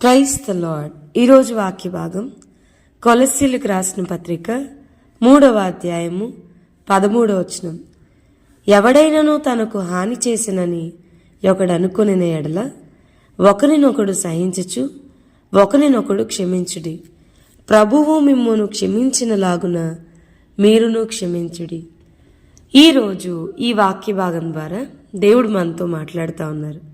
క్రైస్ the lord ఈరోజు వాక్య భాగం కొలస్సీలకు రాసిన పత్రిక మూడవ అధ్యాయము పదమూడవ వచనం. ఎవడైనను తనకు హాని చేసినని ఒకడు అనుకుని ఎడల ఒకరినొకడు సహించచ్చు ఒకరినొకడు క్షమించుడి. ప్రభువు మిమ్మును క్షమించినలాగున మీరును క్షమించుడి. ఈరోజు ఈ వాక్య భాగం ద్వారా దేవుడు మనతో మాట్లాడుతూ ఉన్నారు.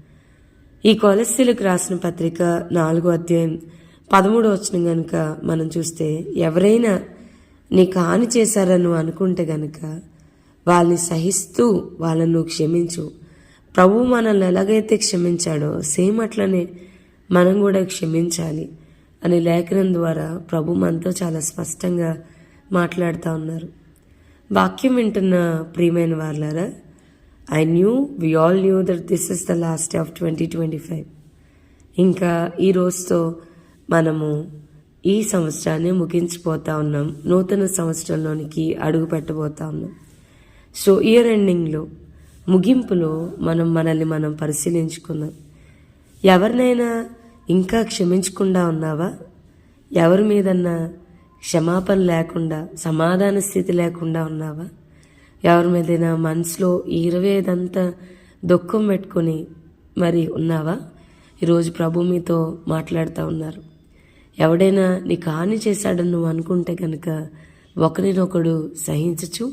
ఈ కొలస్సీలకు రాసిన పత్రిక నాలుగో అధ్యాయం పదమూడో వచ్చిన గనుక మనం చూస్తే ఎవరైనా నీకు హాని చేశారని అనుకుంటే గనుక వాళ్ళని సహిస్తూ వాళ్ళను క్షమించు. ప్రభు మనల్ని ఎలాగైతే క్షమించాడో సేమ్ అట్లనే మనం కూడా క్షమించాలి అనే లేఖనం ద్వారా ప్రభు మనతో చాలా స్పష్టంగా మాట్లాడుతూ ఉన్నారు. వాక్యం వింటున్న ప్రియమైన వాళ్ళారా I knew we all knew that this is the last of twenty twenty five ఇంకా ఈ రోజుతో మనము ఈ సంవత్సరాన్ని ముగించిపోతా ఉన్నాం. నూతన సంవత్సరంలోనికి అడుగు పెట్టబోతా ఉన్నాం. సో ఇయర్ ఎండింగ్లో ముగింపులో మనం మనల్ని మనం పరిశీలించుకుందాం. ఎవరినైనా ఇంకా క్షమించకుండా ఉన్నావా? ఎవరి మీదన్నా క్షమాపణ లేకుండా సమాధాన స్థితి లేకుండా ఉన్నావా? ఎవరి మీదైనా మనసులో ఇరవై ఐదంతా దుఃఖం పెట్టుకొని మరి ఉన్నావా? ఈరోజు ప్రభు మీతో మాట్లాడుతూ ఉన్నారు. ఎవడైనా నీకు హాని చేశాడని నువ్వు అనుకుంటే కనుక ఒకరినొకడు సహించచ్చు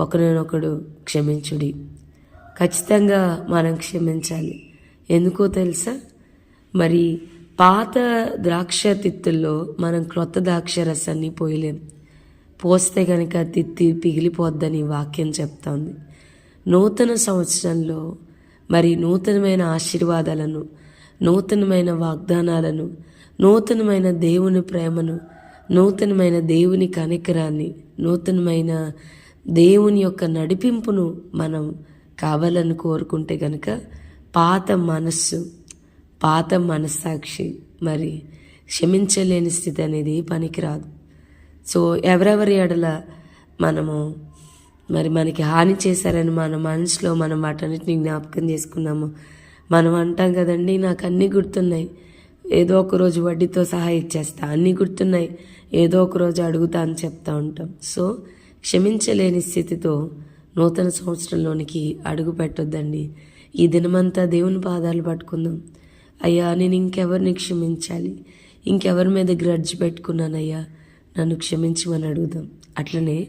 ఒకరినొకడు క్షమించుడి. ఖచ్చితంగా మనం క్షమించాలి. ఎందుకో తెలుసా? మరి పాత ద్రాక్ష తిత్తుల్లో మనం క్రొత్త ద్రాక్ష రసాన్ని పోయలేం. పోస్తే కనుక తిత్తి పిగిలిపోద్దని వాక్యం చెప్తోంది. నూతన సంవత్సరంలో మరి నూతనమైన ఆశీర్వాదాలను నూతనమైన వాగ్దానాలను నూతనమైన దేవుని ప్రేమను నూతనమైన దేవుని కనికరాన్ని నూతనమైన దేవుని యొక్క నడిపింపును మనం కావాలని కోరుకుంటే గనక పాత మనస్సు పాత మనస్సాక్షి మరి క్షమించలేని స్థితి అనేది పనికిరాదు. సో ఎవరెవరి ఎడల మనము మరి మనకి హాని చేశారని మన మనసులో మనం వాటన్నిటిని జ్ఞాపకం చేసుకున్నాము. మనం అంటాం కదండి నాకు అన్నీ గుర్తున్నాయి. ఏదో ఒక రోజు వడ్డీతో సహా ఇచ్చేస్తా అన్నీ గుర్తున్నాయి. ఏదో ఒక రోజు అడుగుతా అని చెప్తా ఉంటాం. సో క్షమించలేని స్థితితో నూతన సంవత్సరంలోనికి అడుగు పెట్టొద్దండి. ఈ దినమంతా దేవుని పాదాలు పట్టుకుందాం. అయ్యా నేను ఇంకెవరిని క్షమించాలి? ఇంకెవరి మీద గ్రడ్జ్ పెట్టుకున్నానయ్యా? నన్ను క్షమించమని అడుగుదాం. అట్లనే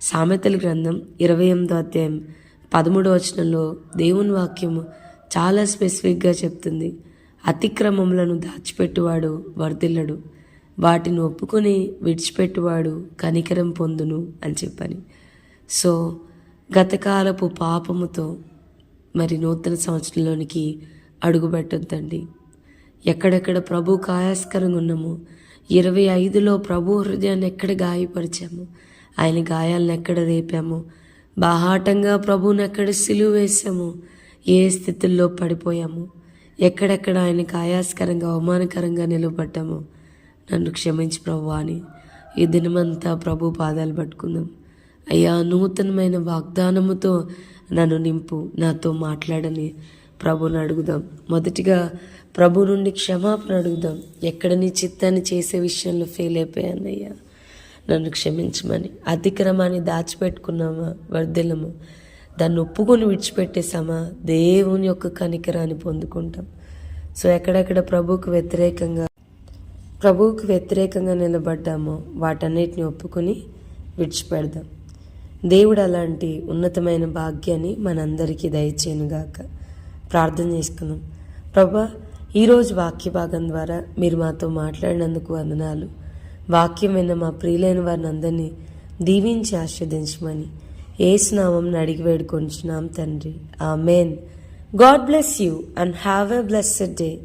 సామెతల గ్రంథం ఇరవై ఎనిమిదో అధ్యాయం పదమూడవ వచనంలో దేవుని వాక్యము చాలా స్పెసిఫిక్గా చెప్తుంది. అతిక్రమములను దాచిపెట్టువాడు వర్ధిల్లడు. వాటిని ఒప్పుకొని విడిచిపెట్టువాడు కనికరం పొందును అని చెప్పని. సో గతకాలపు పాపముతో మరి నూతన సంవత్సరంలోనికి అడుగుపెట్టొద్దండి. ఎక్కడెక్కడ ప్రభు కాయాస్కరంగా ఉన్నామో ఇరవై ఐదులో ప్రభు హృదయాన్ని ఎక్కడ గాయపరిచాము? ఆయన గాయాలను ఎక్కడ రేపాము? బాహాటంగా ప్రభువుని ఎక్కడ సిలువ వేసాము? ఏ స్థితుల్లో పడిపోయాము? ఎక్కడెక్కడ ఆయనకు ఆయాస్కరంగా అవమానకరంగా నిలబడ్డాము? నన్ను క్షమించి ప్రభు అని ఈ దినమంతా ప్రభు పాదాలు పట్టుకుందాం. అయ్యా నూతనమైన వాగ్దానముతో నన్ను నింపు నాతో మాట్లాడని ప్రభుని అడుగుదాం. మొదటిగా ప్రభు నుండి క్షమాపణ అడుగుదాం. ఎక్కడ నీ చిత్తాన్ని చేసే విషయంలో ఫెయిల్ అయిపోయానయ్యా? నన్ను క్షమించమని. అతిక్రమాన్ని దాచిపెట్టుకున్నామా వర్ధిల్లము. దాన్ని ఒప్పుకొని విడిచిపెట్టేసామా దేవుని యొక్క కనికరాన్ని పొందుకుంటాం. సో ఎక్కడెక్కడ ప్రభువుకు వ్యతిరేకంగా ప్రభువుకు వ్యతిరేకంగా నిలబడ్డామో వాటన్నిటిని ఒప్పుకొని విడిచిపెడదాం. దేవుడు అలాంటి ఉన్నతమైన భాగ్యాన్ని మనందరికీ దయచేయనుగాక. ప్రార్థన చేసుకుందాం. ప్రభా ఈరోజు వాక్య భాగం ద్వారా మీరు మాతో మాట్లాడినందుకు వందనాలు. వాక్యం విన్న మా ప్రియులైన వారిని అందరినీ దీవించి ఆస్వాదించమని ఏసునామం అడిగి వేడుకొంచున్నాం తండ్రి. Amen God bless you and have a blessed day.